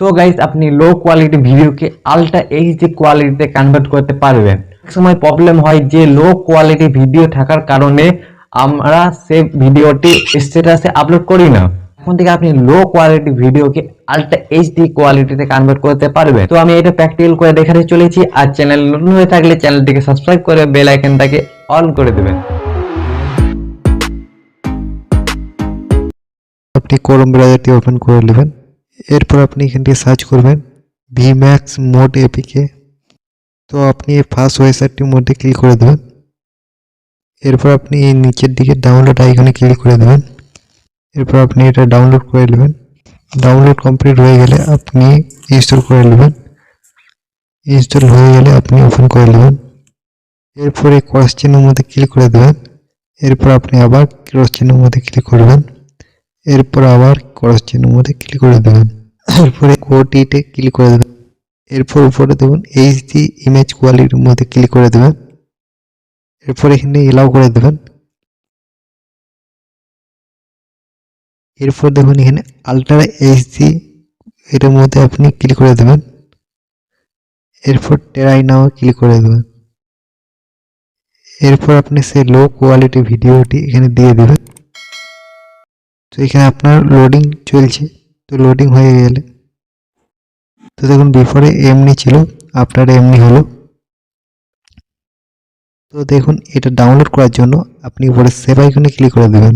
So guys আপনি low quality ভিডিওকে ultra HD কোয়ালিটিতে কনভার্ট করতে পারবেন। সময় প্রবলেম হয় যে লো কোয়ালিটি ভিডিও থাকার কারণে আমরা সে ভিডিওটি স্ট্যাটাসে আপলোড করি না। এখন থেকে আপনি লো কোয়ালিটি ভিডিওকে আলট্রা এইচডি কোয়ালিটিতে কনভার্ট করতে পারবেন। তো আমি এটা প্র্যাকটিক্যাল করে দেখাতে চলেছি। আর চ্যানেল নতুন হয়ে থাকলে চ্যানেলটিকে সাবস্ক্রাইব করে বেল আইকনটাকে অন করে দেবেন। আপনি ক্রোম ব্রাউজারটি ওপেন করে নেবেন। এরপর আপনি এখান থেকে সার্চ করবেন ভিম্যাক্স মোড এপিকে তো আপনি এই ফার্স্ট ওয়েবসাইটটির মধ্যে ক্লিক করে দেবেন। এরপর আপনি এই নিচের দিকে ডাউনলোড আইকনে ক্লিক করে দেবেন। এরপর আপনি এটা ডাউনলোড করে নেবেন। ডাউনলোড কমপ্লিট হয়ে গেলে আপনি ইনস্টল করে নেবেন। ইনস্টল হয়ে গেলে আপনি ওপেন করে নেবেন। এরপর ক্রস চিহ্নের মধ্যে ক্লিক করে দেবেন। এরপর আপনি আবার ক্রস চিহ্নের মধ্যে ক্লিক করবেন। এরপর আবার ক্রস চিহ্নের মধ্যে ক্লিক করে দেবেন। এরপরে কোটিতে ক্লিক করে দেবেন। এরপর উপরে দেখুন এইচডি ইমেজ কোয়ালিটির মধ্যে ক্লিক করে দেবেন। এরপর এখানে এলাও করে দেবেন। এরপর দেখুন এখানে আলট্রা এইচডি এটার মধ্যে আপনি ক্লিক করে দেবেন। এরপর টেরাই নাও ক্লিক করে দেবেন। এরপর আপনি সেই লো কোয়ালিটি ভিডিওটি এখানে দিয়ে দেবেন। এখানে আপনার লোডিং চলছে, তো লোডিং হয়ে গেলে। তো দেখুন বিফোরে এমনি ছিল আপনার এমনি হলো। তো দেখুন, এটা ডাউনলোড করার জন্য আপনি উপরে সেভ আইকনে ক্লিক করে দেবেন।